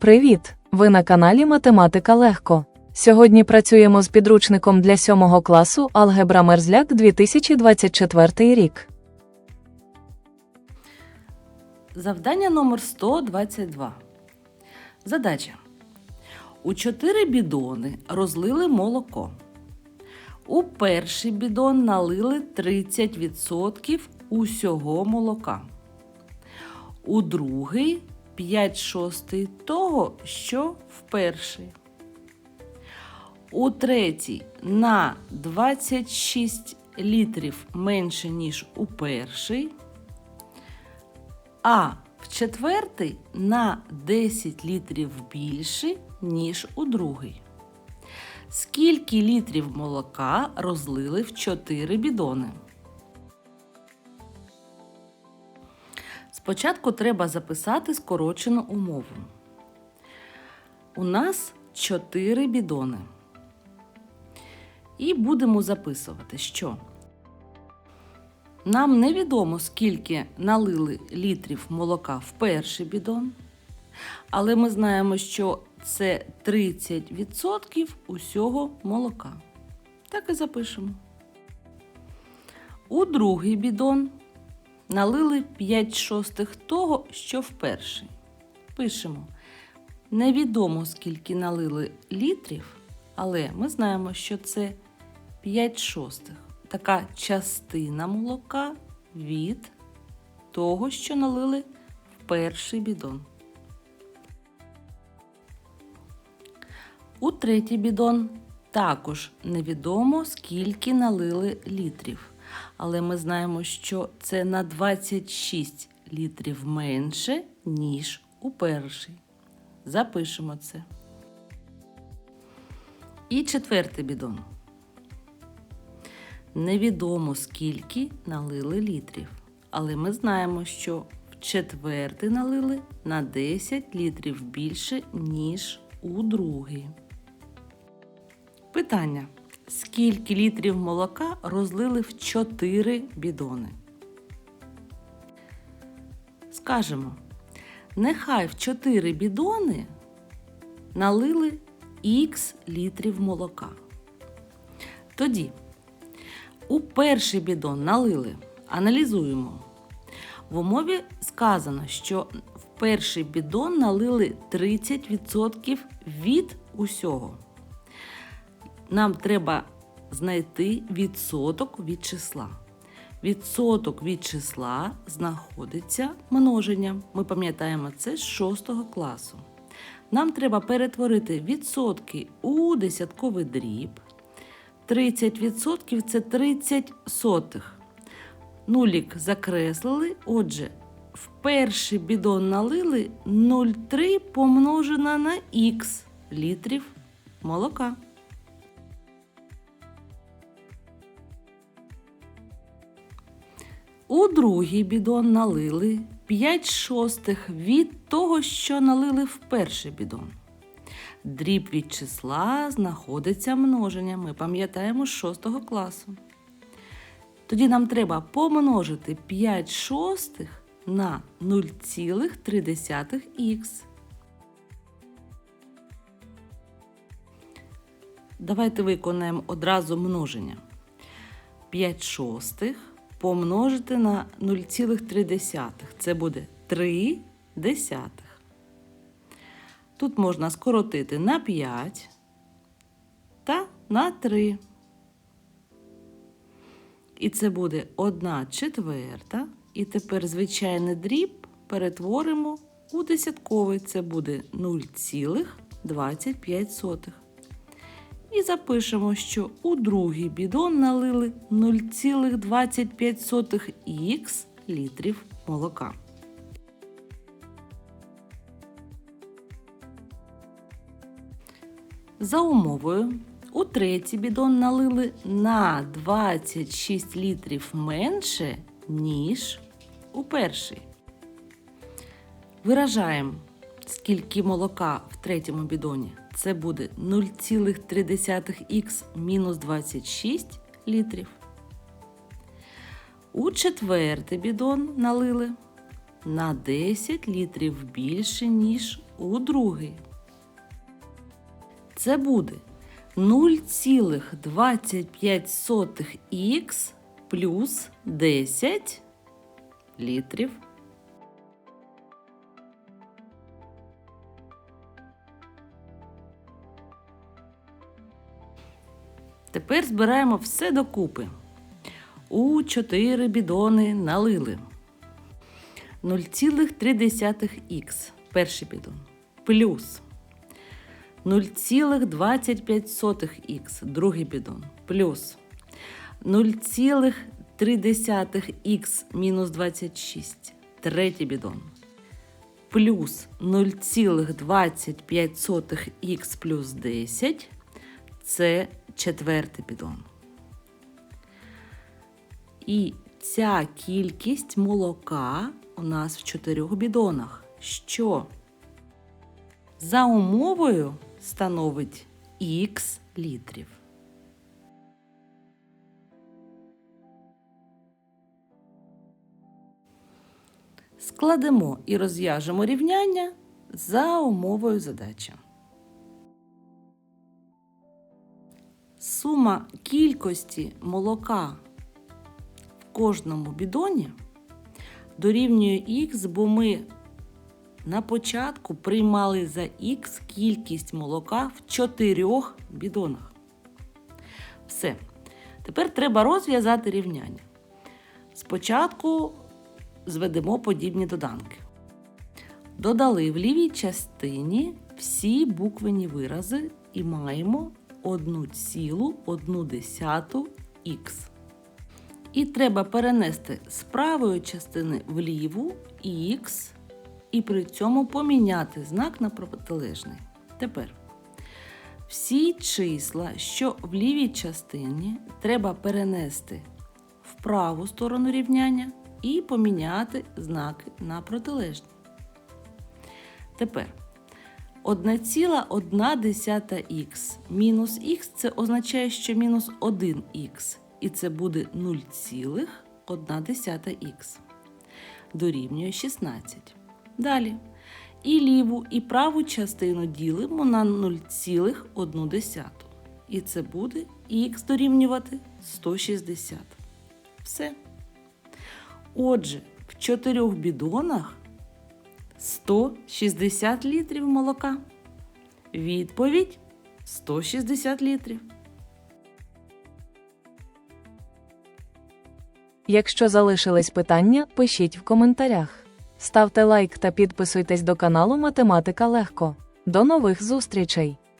Привіт! Ви на каналі Математика Легко. Сьогодні працюємо з підручником для 7 класу Алгебра Мерзляк 2024 рік. Завдання номер 122. Задача. У чотири бідони розлили молоко. У перший бідон налили 30% усього молока. У другий 5 шостий того, що в перший. У третій на 26 літрів менше, ніж у перший а в четвертий на 10 літрів більше, ніж у другий. Скільки літрів молока розлили в 4 бідони? Спочатку треба записати скорочену умову. У нас 4 бідони. І будемо записувати, що нам невідомо, скільки налили літрів молока в перший бідон, але ми знаємо, що це 30% усього молока. Так і запишемо. У другий бідон налили 5 шостих того, що в перший. Пишемо. Невідомо, скільки налили літрів, але ми знаємо, що це 5 шостих така частина молока від того, що налили в перший бідон. У третій бідон також невідомо, скільки налили літрів. Але ми знаємо, що це на 26 літрів менше, ніж у перший. Запишемо це. І четвертий бідон. Невідомо скільки налили літрів, але ми знаємо, що в четвертий налили на 10 літрів більше, ніж у другий. Питання. Скільки літрів молока розлили в 4 бідони? Скажемо, нехай в 4 бідони налили х літрів молока. Тоді у перший бідон налили. Аналізуємо. В умові сказано, що в перший бідон налили 30% від усього. Нам треба знайти відсоток від числа. Відсоток від числа знаходиться множенням. Ми пам'ятаємо це з 6 класу. Нам треба перетворити відсотки у десятковий дріб. 30% це 30 сотих. Нулік закреслили. Отже, в перший бідон налили 0,3 помножено на х літрів молока. У другий бідон налили 5 шостих від того, що налили в перший бідон. Дріб від числа знаходиться множення. Ми пам'ятаємо з 6 класу. Тоді нам треба помножити 5 шостих на 0,3х. Давайте виконаємо одразу множення. 5 шостих помножити на 0,3. Це буде 3 десятих. Тут можна скоротити на 5 та на 3. І це буде 1 четверта. І тепер звичайний дріб перетворимо у десятковий. Це буде 0,25. І запишемо, що у другий бідон налили 0,25х літрів молока. За умовою, у третій бідон налили на 26 літрів менше, ніж у перший. Виражаємо, скільки молока в третьому бідоні. Це буде 0,3х мінус 26 літрів. У четвертий бідон налили на 10 літрів більше, ніж у другий. Це буде 0,25х плюс 10 літрів. Тепер збираємо все докупи. У 4 бідони налили. 0,3х перший бідон. Плюс 0,25х другий бідон. Плюс 0,3х мінус 26 третій бідон. Плюс 0,25х плюс 10 це четвертий бідон. І ця кількість молока у нас в чотирьох бідонах, що за умовою становить х літрів. Складемо і розв'яжемо рівняння за умовою задачі. Сума кількості молока в кожному бідоні дорівнює х, бо ми на початку приймали за х кількість молока в чотирьох бідонах. Все. Тепер треба розв'язати рівняння. Спочатку зведемо подібні доданки. Додали в лівій частині всі буквені вирази і маємо 1,1 х. І треба перенести з правої частини в ліву х, і при цьому поміняти знак на протилежний. Тепер всі числа, що в лівій частині, треба перенести в праву сторону рівняння і поміняти знаки на протилежні. Тепер 1,1х мінус х це означає, що мінус 1х, і це буде 0,1х. Дорівнює 16. Далі. І ліву, і праву частину ділимо на 0,1. І це буде х дорівнювати 160. Все. Отже, в чотирьох бідонах 160 літрів молока. Відповідь 160 літрів. Якщо залишились питання, пишіть в коментарях. Ставте лайк та підписуйтесь до каналу Математика Легко. До нових зустрічей!